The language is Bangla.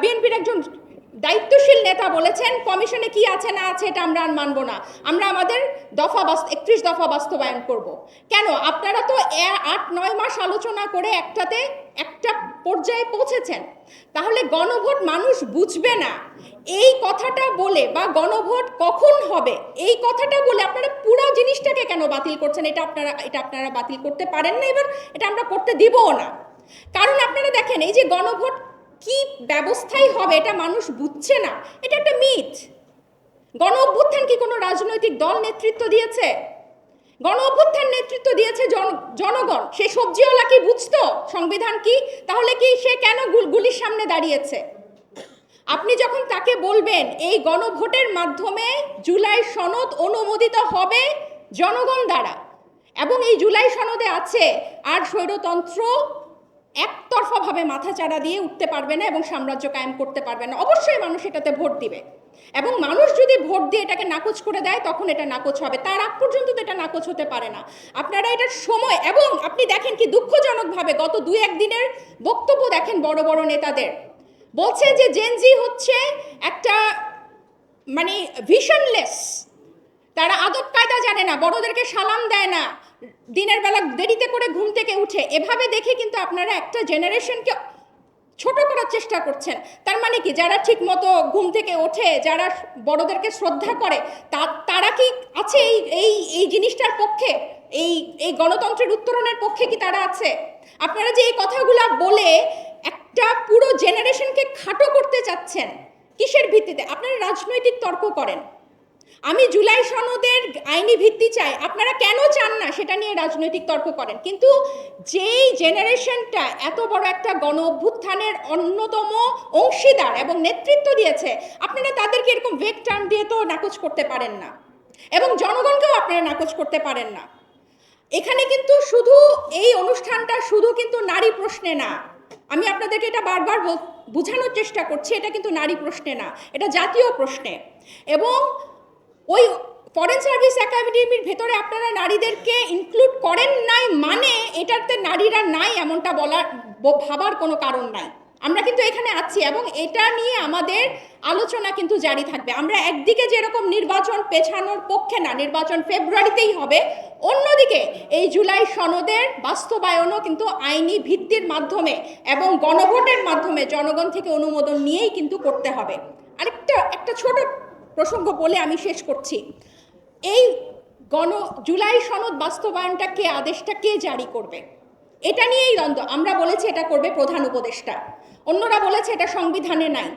বিএনপির একজন দায়িত্বশীল নেতা বলেছেন, কমিশনে কি আছে না আছে এটা আমরা আর মানব না। আমরা আমাদের দফা বাস একত্রিশ দফা বাস্তবায়ন করব। কেন? আপনারা তো আট, নয় মাস আলোচনা করে একটাতে, একটা পর্যায়ে পৌঁছেছেন। তাহলে গণভোট মানুষ বুঝবে না। এই কথাটা বলে বা গণভোট কখন হবে, এই কথাটা বলে আপনারা পুরো জিনিসটাকে কেন বাতিল করছেন? এটা আপনারা এটা আপনারা বাতিল করতে পারেন না এবার, এটা আমরা করতে দিবও না। কারণ আপনারা দেখেন, এই যে গণভোট কি ব্যবস্থাই হবে এটা মানুষ বুঝছে না। এটা একটা মিথ। গণ অভ্যুত্থান কি কোনো রাজনৈতিক দল নেতৃত্ব দিয়েছে? গণ অভ্যুত্থান নেতৃত্ব দিয়েছে জন- জনগণ। সে সবজিওয়ালা কি বুঝতো? সংবিধান কি? তাহলে কি সে কেন গুল- গুলির সামনে দাঁড়িয়েছে? আপনি যখন তাকে বলবেন, এই গণভোটের মাধ্যমে জুলাই সনদ অনুমোদিত হবে জনগণ দ্বারা এবং এই জুলাই সনদে আছে আর স্বৈরতন্ত্র একতরফাভাবে মাথাচাড়া দিয়ে উঠতে পারবে না এবং সাম্রাজ্য কায়েম করতে পারবে না। অবশ্যই মানুষ এটাতে ভোট দিবে। এবং মানুষ যদি ভোট দিয়ে এটাকে নাকচ করে দেয়, তখন এটা নাকচ হবে। তার আগ পর্যন্ত তো এটা নাকচ হতে পারে না। আপনারা এটার সময় এবং আপনি দেখেন কি দুঃখজনকভাবে গত দুই একদিনের বক্তব্য দেখেন বড় বড় নেতাদের। বলছে যে জেনজি হচ্ছে একটা মানে ভিশনলেস তারা আদব কায়দা জানে না, বড়দেরকে সালাম দেয় না। দিনের বেলা দেরিতে করে ঘুম থেকে উঠে, এভাবে দেখে কিন্তু আপনারা একটা জেনারেশনকে ছোট করার চেষ্টা করছেন। তার মানে কি? যারা ঠিক মতো ঘুম থেকে ওঠে, যারা বড়দেরকে শ্রদ্ধা করে, তা- তারা কি আছে এই এই এই জিনিসটার পক্ষে? এই এই গণতন্ত্রের উত্তরণের পক্ষে কি তারা আছে? আপনারা যে এই কথাগুলো বলে একটা পুরো জেনারেশনকে খাটো করতে চাচ্ছেন, কিসের ভিত্তিতে? আপনারা রাজনৈতিক তর্ক করেন। আমি জুলাই সনদের আইনি ভিত্তি চাই। আপনারা কেন চান না সেটা নিয়ে রাজনৈতিক তর্ক করেন? কিন্তু যেই জেনারেশনটা এত বড় একটা গণ অভ্যুত্থানের অন্যতম অংশীদার এবং নেতৃত্ব দিয়েছে, আপনারা তাদেরকে এরকম ভেগ টার্ম দিয়ে তো নাকচ করতে পারেন না। এবং জনগণকেও আপনারা নাকচ করতে পারেন না। এখানে কিন্তু শুধু এই অনুষ্ঠানটা শুধু কিন্তু নারী প্রশ্নে না। আমি আপনাদেরকে এটা বারবার বোঝানোর চেষ্টা করছি, এটা কিন্তু নারী প্রশ্নে না, এটা জাতীয় প্রশ্নে। এবং ওই ফরেন সার্ভিস একাডেমির ভেতরে আপনারা নারীদেরকে ইনক্লুড করেন নাই মানে এটাতে নারীরা নাই এমনটা বলার ভাবার কোনো কারণ নাই। আমরা কিন্তু এখানে আছি এবং এটা নিয়ে আমাদের আলোচনা কিন্তু জারি থাকবে। আমরা একদিকে যেরকম নির্বাচন পেছানোর পক্ষে না, নির্বাচন ফেব্রুয়ারিতেই হবে, অন্যদিকে এই জুলাই সনদের বাস্তবায়নও কিন্তু আইনি ভিত্তির মাধ্যমে এবং গণভোটের মাধ্যমে জনগণ থেকে অনুমোদন নিয়েই কিন্তু করতে হবে। আরেকটা, একটা ছোট প্রসঙ্গ বলে আমি শেষ করছি। এই গণ, জুলাই সনদ বাস্তবায়নটা কে, আদেশটা কে জারি করবে? এটা নিয়েই দ্বন্দ্ব। আমরা বলেছি এটা করবে প্রধান উপদেষ্টা। অন্যরা বলেছে এটা সংবিধানে নাই।